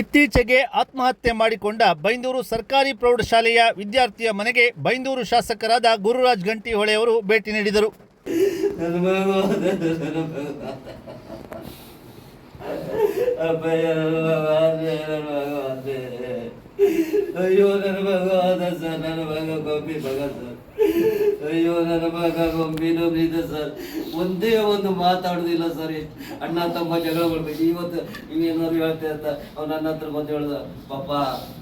ಇತ್ತೀಚೆಗೆ ಆತ್ಮಹತ್ಯೆ ಮಾಡಿಕೊಂಡ ಬೈಂದೂರು ಸರ್ಕಾರಿ ಪ್ರೌಢಶಾಲೆಯ ವಿದ್ಯಾರ್ಥಿಯ ಮನೆಗೆ ಬೈಂದೂರು ಶಾಸಕರಾದ ಗುರುರಾಜ್ ಗಂಟಿಹೊಳೆಯವರು ಭೇಟಿ ನೀಡಿದರು. ಅಯ್ಯೋ ನನ್ನ ನನ್ನ ಅಯ್ಯೋ, ನನ್ನ ಮಗ ಗೊಂಬಿ ನುಬ್ಬಿದ್ದ ಸರ್. ಒಂದೇ ಒಂದು ಮಾತಾಡುದಿಲ್ಲ ಸರ್. ಅಣ್ಣ, ತಮ್ಮ ಜಗಳ ಮಾಡ್ಬೇಕು. ಇವತ್ತು ಇನ್ನೇನಾದ್ರು ಹೇಳ್ತೇ ಅಂತ ಅವ್ನು ನನ್ನ ಹತ್ರ ಬಂದು ಹೇಳ್ದ, ಪಾಪ,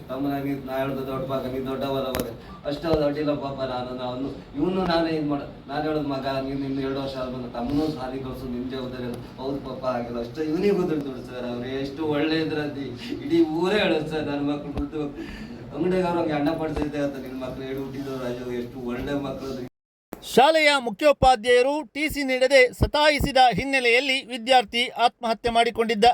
ತಮ್ಮನಾಗಿ ನಾ ಹೇಳ್ದ ದೊಡ್ಡ ಪಾಕ ನೀ ದೊಡ್ಡವರ ಮಗ. ಅಷ್ಟು ಅದು ಅಡ್ಡಿಲ್ಲ ಪಾಪ ನಾನು ಅವನು ಇವನು ನಾನೇ ಇದು ಮಾಡ ನಾನು ಹೇಳೋದು, ಮಗ, ನೀನು ನಿಮ್ಮ ಎರಡು ವರ್ಷ ಆದ್ಮೇಲೆ ತಮ್ಮನೂ ಸಾರಿ ಕಳ್ಸು ನಿನ್ನ ಜವಾಬ್ದಾರಿ. ಹೌದು ಪಾಪ ಆಗಿಲ್ಲ ಅಷ್ಟು, ಇವನಿಗೂ ದುಡ್ಡು ಸರ್. ಅವ್ರು ಎಷ್ಟು ಒಳ್ಳೆ ಇದ್ರಂತಿ ಇಡೀ ಊರೇ ಹೇಳೋದು ಸರ್. ನನ್ನ ಮಕ್ಕಳು ಅಣ್ಣ ಅಂತ ನಿನ್ನ ಹೇಳಿ ಎಷ್ಟು ಒಳ್ಳೆ ಮಕ್ಕಳು ಶಾಲೆಯ ಮುಖ್ಯೋಪಾಧ್ಯಾಯರು ಟಿಸಿ ನೀಡದೆ ಸತಾಯಿಸಿದ ಹಿನ್ನೆಲೆಯಲ್ಲಿ ವಿದ್ಯಾರ್ಥಿ ಆತ್ಮಹತ್ಯೆ ಮಾಡಿಕೊಂಡಿದ್ದ.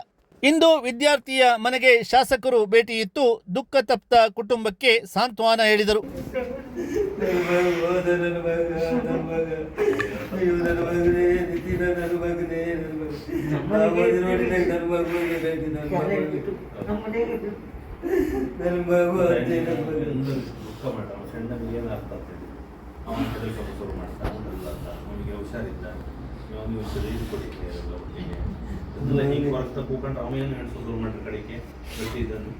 ಇಂದು ವಿದ್ಯಾರ್ಥಿಯ ಮನೆಗೆ ಶಾಸಕರು ಭೇಟಿ ಇತ್ತು. ದುಃಖ ತಪ್ತ ಕುಟುಂಬಕ್ಕೆ ಸಾಂತ್ವನ ಹೇಳಿದರು. ನನ್ನ ಮಗ ಹೋದ ನನ್ನ ಮಗ ನನ್ನ ಮಗ ಅಯ್ಯೋ ನನ್ನ ಮಗನೇ ನಿತಿನ ನನ್ನ ಮಗನೇ ನನ್ನ ಮಗ ನಾ ಓದಿ ನೋಡಿದಾಗ ನನ್ನ ಮಗುವಿಗೆ ಬೇಕು ನನ್ನ ಮಗುವಿಗೆ ನನ್ನ ಮಗು ಅತ್ತೆ ದುಃಖ ಮಾಡ ಅವನ ಸಣ್ಣನಿಗೆ ಏನು ಅರ್ಥ ಆಗ್ತದೆ ಅವನ ಶುರು ಮಾಡ್ತಾ ಅಂತ ಅವನಿಗೆ ಹುಷಾರಿದ್ದ ಅವನಿಗೆ ಒಂದು ಇದು ಕೊಟ್ಟಿದ್ದೆ ಎಲ್ಲ ಒಟ್ಟಿಗೆ ಹಿಂಗೆ ಬರ್ತಾ ಕೂಕೊಂಡ್ರೆ ಅವ ಏನು ಹೆಣ್ಸು ಶುರು ಕಡೆಗೆ ಗಟ್ಟಿ ಇದನ್ನು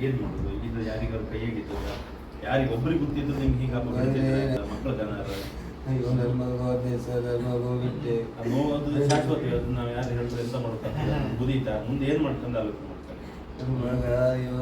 ಏನು ಮಾಡೋದು ಇದು ಯಾರಿಗಾರು ಕೈಯಾಗಿದ್ದದ ಯಾರಿಗೆ ಒಬ್ರಿಗೆ ಗೊತ್ತಿದ್ದು ನಿಮ್ಗೆ ಹಿಂಗೆ ಮಕ್ಕಳ ಜನ ಅಯ್ಯೋ ನೋವು ಅದು ಶಾಶ್ವತ ನಾವು ಯಾರು ಹೇಳಿದ್ರೆ ಎಂತ ಮಾಡ್ತಾರೆ ಬುದೀತಾ ಮುಂದೆ ಏನು ಮಾಡ್ಕೊಂಡು ಆಲೋಚನೆ ಮಾಡ್ತಾರೆ? ಅಯ್ಯೋ